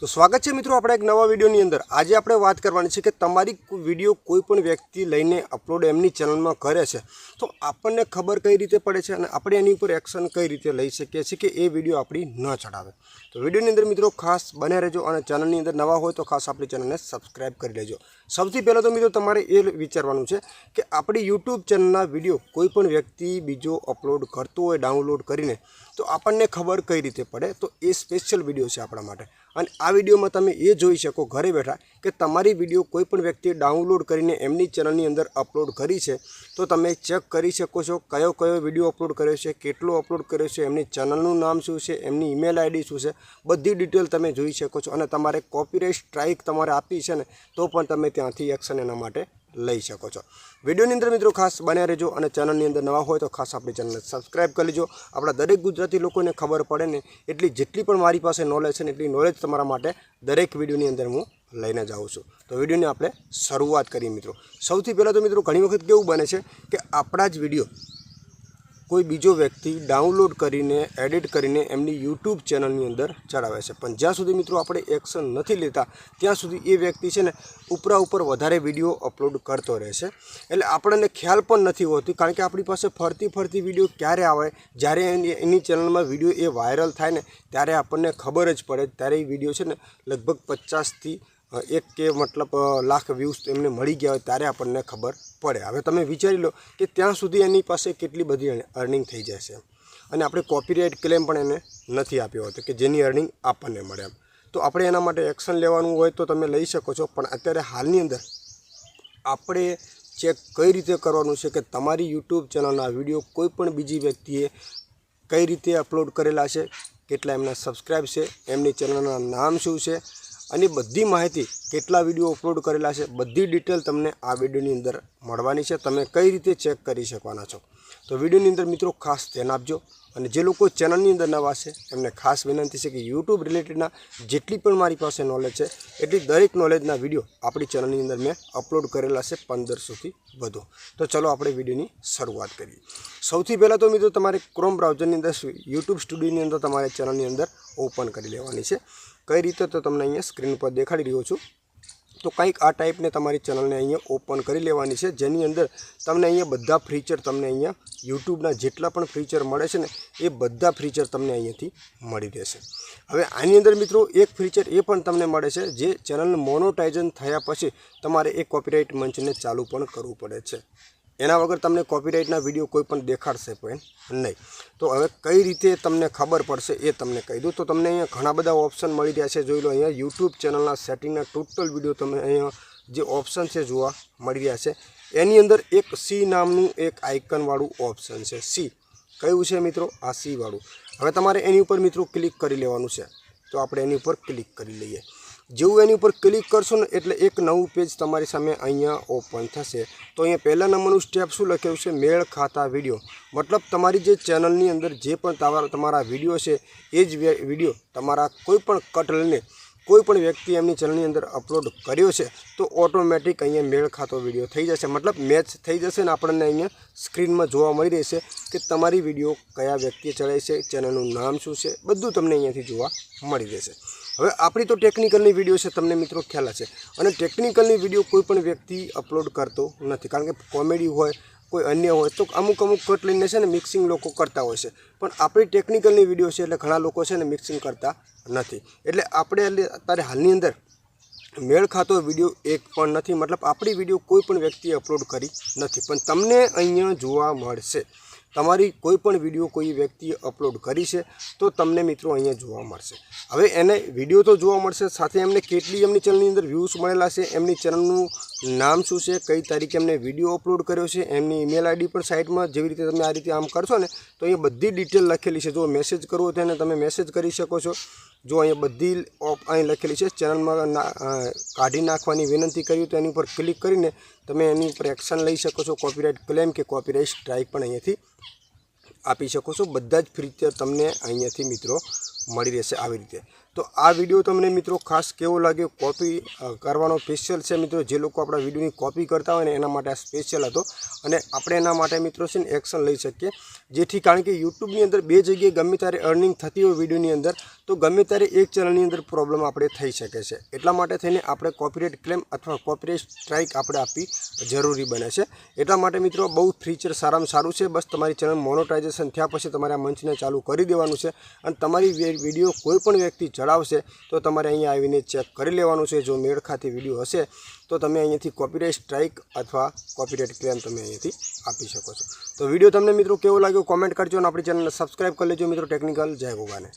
તો સ્વાગત છે મિત્રો આપણા એક નવા વિડીયોની અંદર. આજે આપણે વાત કરવાની છે કે તમારી વીડિયો કોઈ પણ વ્યક્તિ લઈને અપલોડ એમની ચેનલમાં કરે છે, તો આપણને ખબર કઈ રીતે પડે છે અને આપણે એની ઉપર એક્શન કઈ રીતે લઈ શકીએ છીએ કે એ વીડિયો આપણી ન ચડાવે. તો વિડીયોની અંદર મિત્રો ખાસ બને રહેજો અને ચેનલની અંદર નવા હોય તો ખાસ આપણી ચેનલને સબસ્ક્રાઈબ કરી લેજો. સૌથી પહેલાં તો મિત્રો તમારે એ વિચારવાનું છે કે આપણી યુટ્યુબ ચેનલના વીડિયો કોઈ પણ વ્યક્તિ બીજો અપલોડ કરતો હોય ડાઉનલોડ કરીને, તો આપણને ખબર કઈ રીતે પડે? તો એ સ્પેશિયલ વીડિયો છે આપણા માટે. અને આ વિડીયોમાં તમે એ જોઈ શકો ઘરે બેઠા કે તમારી વીડિયો કોઈ પણ વ્યક્તિએ ડાઉનલોડ કરીને એમની ચેનલની અંદર અપલોડ કરી છે, તો તમે ચેક કરી શકો છો કયો કયો વીડિયો અપલોડ કર્યો છે, કેટલો અપલોડ કર્યો છે, એમની ચેનલનું નામ શું છે, એમની ઈમેલ આઈડી શું છે, બધી ડિટેલ તમે જોઈ શકો છો અને તમારે કોપીરાઇટ સ્ટ્રાઇક તમારે આપી છે ને, તો પણ તમે ત્યાંથી એક્શન એના માટે લઈ શકો છો. વિડીયોની અંદર મિત્રો ખાસ બન્યા રહેજો અને ચેનલની અંદર નવા હોય તો ખાસ આપણી ચેનલને સબસ્ક્રાઈબ કરી લેજો. આપણા દરેક ગુજરાતી લોકોને ખબર પડે ને એટલી જેટલી પણ મારી પાસે નોલેજ છે ને એટલી નોલેજ તમારા માટે દરેક વિડીયોની અંદર હું લઈને જાઉં છું. તો વિડીયોની આપણે શરૂઆત કરીએ મિત્રો. સૌથી પહેલાં તો મિત્રો ઘણી વખત કેવું બને છે કે આપણા જ વીડિયો કોઈ બીજો વ્યક્તિ ડાઉનલોડ કરીને, એડિટ કરીને એમની યુટ્યુબ ચેનલની અંદર ચડાવે છે. પણ જ્યાં સુધી મિત્રો આપણે એક્શન નથી લેતા, ત્યાં સુધી એ વ્યક્તિ છે ને ઉપરા ઉપર વધારે વીડિયો અપલોડ કરતો રહેશે એટલે આપણને ખ્યાલ પણ નથી હોતી, કારણ કે આપણી પાસે ફરતી ફરતી વીડિયો ક્યારે આવે? જ્યારે એની ચેનલમાં વીડિયો એ વાયરલ થાય ને, ત્યારે આપણને ખબર જ પડે. ત્યારે એ વીડિયો છે ને લગભગ પચાસથી એક કે મતલબ લાખ વ્યૂઝ એમને મળી ગયા હોય ત્યારે આપણને ખબર પડે. હવે તમે વિચારી લો કે ત્યાં સુધી એની પાસે કેટલી બધી અર્નિંગ થઈ જશે. અને આપણે કોપીરાઇટ ક્લેમ પણ એને નથી આપ્યો હતો કે જેની અર્નિંગ આપણને મળે એમ. તો આપણે એના માટે એક્શન લેવાનું હોય તો તમે લઈ શકો છો, પણ અત્યારે હાલની અંદર આપણે ચેક કઈ રીતે કરવાનું છે કે તમારી યુટ્યુબ ચેનલના વીડિયો કોઈ પણ બીજી વ્યક્તિએ કઈ રીતે અપલોડ કરેલા છે, કેટલા એમના સબસ્ક્રાઈબ છે, એમની ચેનલના નામ શું છે અને બધી માહિતી કેટલા વીડિયો અપલોડ કરેલા છે, બધી ડિટેલ તમને આ વિડીયોની અંદર મળવાની છે. તમે કઈ રીતે ચેક કરી શકવાના છો? તો વિડીયોની અંદર મિત્રો ખાસ ધ્યાન આપજો. અને જે લોકો ચેનલની અંદર નવા છે, એમને ખાસ વિનંતી છે કે યુટ્યુબ રિલેટેડના જેટલી પણ મારી પાસે નોલેજ છે, એટલી દરેક નોલેજના વીડિયો આપણી ચેનલની અંદર મેં અપલોડ કરેલા છે પંદરસોથી વધુ. તો ચલો આપણે વિડીયોની શરૂઆત કરીએ. સૌથી પહેલાં તો મિત્રો તમારે ક્રોમ બ્રાઉઝરની અંદર યુટ્યુબ સ્ટુડિયોની અંદર તમારે ચેનલની અંદર ઓપન કરી લેવાની છે. કઈ રીતે તો તમને અહીંયા સ્ક્રીન પર દેખાડી રહ્યો છું. તો કંઈક આ ટાઈપને તમારી ચેનલને અહીંયા ઓપન કરી લેવાની છે. જેની અંદર તમને અહીંયા બધા ફીચર તમને અહીંયા યુટ્યુબના જેટલા પણ ફીચર મળે છે ને, એ બધા ફીચર તમને અહીંયાથી મળી રહેશે. હવે આની અંદર મિત્રો એક ફીચર એ પણ તમને મળે છે જે ચેનલ મોનોટાઇઝન થયા પછી તમારે એ કોપીરાઇટ મંચને ચાલુ પણ કરવું પડે છે. એના વગર તમને કોપીરાઇટના વીડિયો કોઈ પણ દેખાડશે પણ નહીં. તો હવે કઈ રીતે તમને ખબર પડશે એ તમને કહી દઉં. તો તમને અહીંયા ઘણા બધા ઓપ્શન મળી રહ્યા છે. જોઈ લો અહીંયા યુટ્યુબ ચેનલના સેટિંગના ટોટલ વીડિયો તમે અહીંયા જે ઓપ્શન છે જોવા મળી રહ્યા છે. એની અંદર એક સી નામનું એક આઇકનવાળું ઓપ્શન છે. સી કયું છે મિત્રો? આ સીવાળું હવે તમારે એની ઉપર મિત્રો ક્લિક કરી લેવાનું છે. તો આપણે એની ઉપર ક્લિક કરી લઈએ. જેવું એની ઉપર ક્લિક કરશો ને એટલે એક નવું પેજ તમારી સામે અહીંયા ઓપન થશે. તો અહીંયા પહેલા નંબરનું સ્ટેપ શું લખ્યું છે? મેળ ખાતા વીડિયો મતલબ તમારી જે ચેનલની અંદર જે પણ તમારા વીડિયો છે, એ જ વીડિયો તમારા કોઈ પણ કટ લઈને કોઈ વ્યક્તિ એમની ચેનલની અંદર અપલોડ કર્યો છે, તો ઓટોમેટિક અહીંયા મેળ ખાતો વીડિયો થઈ જશે. મતલબ મેચ થઈ જશે ને આપણને અહીંયા સ્ક્રીનમાં જોવા મળી રહેશે કે તમારી વીડિયો કયા વ્યક્તિએ ચડાવી છે ચેનલનું નામ શું છે, બધું તમને અહીંયાથી જોવા મળી રહેશે. હવે આપણી તો ટેકનિકલની વીડિયો છે, તમને મિત્રો ખ્યાલ હશે. અને ટેકનિકલની વીડિયો કોઈ પણ વ્યક્તિ અપલોડ કરતો નથી. કારણ કે કોમેડી હોય, કોઈ અન્ય હોય, તો અમુક અમુક કટ લઈને છે ને મિક્સિંગ લોકો કરતા હોય છે. પણ આપણી ટેકનિકલની વીડિયો છે એટલે ઘણા લોકો છે ને મિક્સિંગ કરતા નથી. એટલે આપણે અત્યારે હાલની અંદર મેળ ખાતો વીડિયો એક પણ નથી. મતલબ આપણી વીડિયો કોઈ પણ વ્યક્તિએ અપલોડ કરી નથી. પણ તમને અહીંયા જોવા મળશે. તમારી કોઈ પણ વીડિયો કોઈ વ્યક્તિએ અપલોડ કરી છે, તો તમને મિત્રો અહીંયા જોવા મળશે. હવે એને વીડિયો તો જોવા મળશે, સાથે એમને કેટલી એમની ચેનલની અંદર વ્યૂઝ મળેલા છે, એમની ચેનલનું નામ શું છે, કઈ તારીખે એમને વીડિયો અપલોડ કર્યો છે, એમની ઈમેલ આઈડી પણ સાઇટમાં જેવી રીતે તમે આ રીતે આમ કરશો ને, તો અહીંયા બધી ડિટેલ લખેલી છે. જો મેસેજ કરવો તો એને તમે મેસેજ કરી શકો છો. જો અહીંયા બધી ઓપ અહીં લખેલી છે, ચેનલમાં કાઢી નાખવાની વિનંતી કરી, તો એની ઉપર ક્લિક કરીને તમે એની ઉપર એક્શન લઈ શકો છો કોપીરાઇટ ક્લેમ કે કોપીરાઇટ સ્ટ્રાઇક પણ અહીંયાથી આપી શકો છો. બધા જ ફીચર તમને અહીંયાથી મિત્રો મળી રહેશે આવી રીતે. તો આ વીડિયો તમને મિત્રો ખાસ કેવો લાગ્યો? કોપી કરવાનો સ્પેશિયલ છે મિત્રો? જે લોકો આપણા વિડીયોની કોપી કરતા હોય ને, એના માટે આ સ્પેશિયલ હતો. અને આપણે એના માટે મિત્રો છે ને એક્શન લઈ શકીએ. જેથી કારણ કે યુટ્યુબની અંદર બે જગ્યાએ ગમે ત્યારે અર્નિંગ થતી હોય વિડીયોની અંદર તો ગમે ત્યારે એક ચેનલની અંદર પ્રોબ્લેમ આપણે થઈ શકે છે. એટલા માટે થઈને આપણે કોપીરાઇટ ક્લેમ અથવા કોપીરાઇટ સ્ટ્રાઇક આપણે આપવી જરૂરી બને છે. એટલા માટે મિત્રો બહુ ફીચર સારામાં સારું છે. બસ તમારી ચેનલ મોનોટાઇઝેશન થયા પછી તમારે આ મંચને ચાલુ કરી દેવાનું છે. અને તમારી વીડિયો કોઈપણ વ્યક્તિ ચડાવશે તો તમારે અહીંયા આવીને ચેક કરી લેવાનું છે. જો મેળ ખાતી વીડિયો હશે તો તમે અહીંયાથી કોપીરાઇટ સ્ટ્રાઇક અથવા કોપીરાઇટ ક્લેમ તમે અહીંયાથી આપી શકો છો. તો વીડિયો તમને મિત્રો કેવો લાગ્યો કોમેન્ટ કરજો અને આપણી ચેનલને સબસ્ક્રાઇબ કરી લેજો. મિત્રો ટેકનિકલ જય ભગવાને